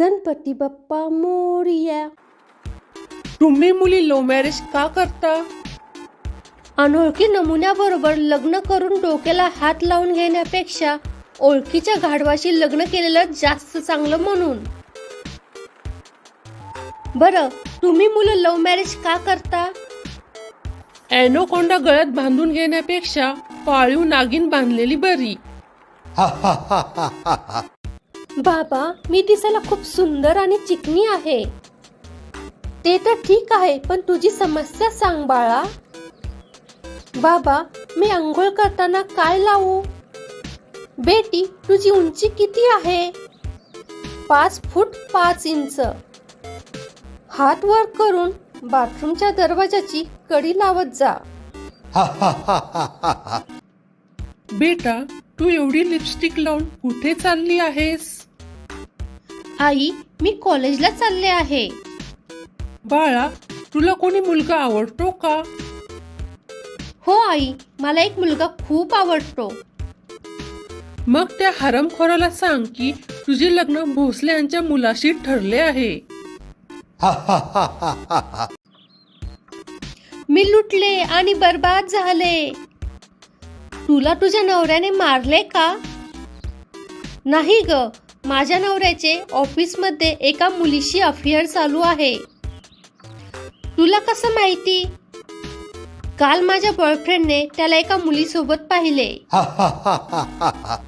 गणपती बाप्पा मोरया. तुम्ही मुली love marriage का करता? अनोळखी नमुन्याबरोबर लग्न करून डोक्याला हात लावून घेण्यापेक्षा ओळखीच्या गाढवाशी लग्न केलेलं जास्त चांगलं म्हणून. बरं तुम्ही मुलं लव्ह मॅरेज का करता? ॲनोकोंडा गळ्यात बांधून घेण्यापेक्षा पाळीव नागिन बांधलेली बरी. बाबा मी दिसायला खूप सुंदर आणि चिकनी आहे. ते तर ठीक आहे पण तुझी समस्या सांग बाळा. बाबा मी आंघोळ करताना काय लावू? बेटी तुझी उंची किती आहे? पाच फूट पाच इंच. हात वर करून बाथरूमच्या दरवाजाची कडी लावत जा. बेटा तू एवढी लिपस्टिक लावून कुठे चालली आहेस? आई मी कॉलेजला चालले आहे. बाळा तुला कोणी मुलगा आवडतो का? हो आई मला एक मुलगा खूप आवडतो. मग त्या हरमखोराला सांग की तुझे लग्न भोसले यांच्या मुलाशी ठरले आहे. मी लुटले आणि बर्बाद झाले. तुला तुझ्या नवऱ्याने मारले का? नाही ग माझ्या नवऱ्याचे ऑफिसमध्ये एका मुलीशी अफेअर चालू आहे. तुला कसं माहिती? काल माझ्या बॉयफ्रेंडने त्याला एका मुलीसोबत पाहिले.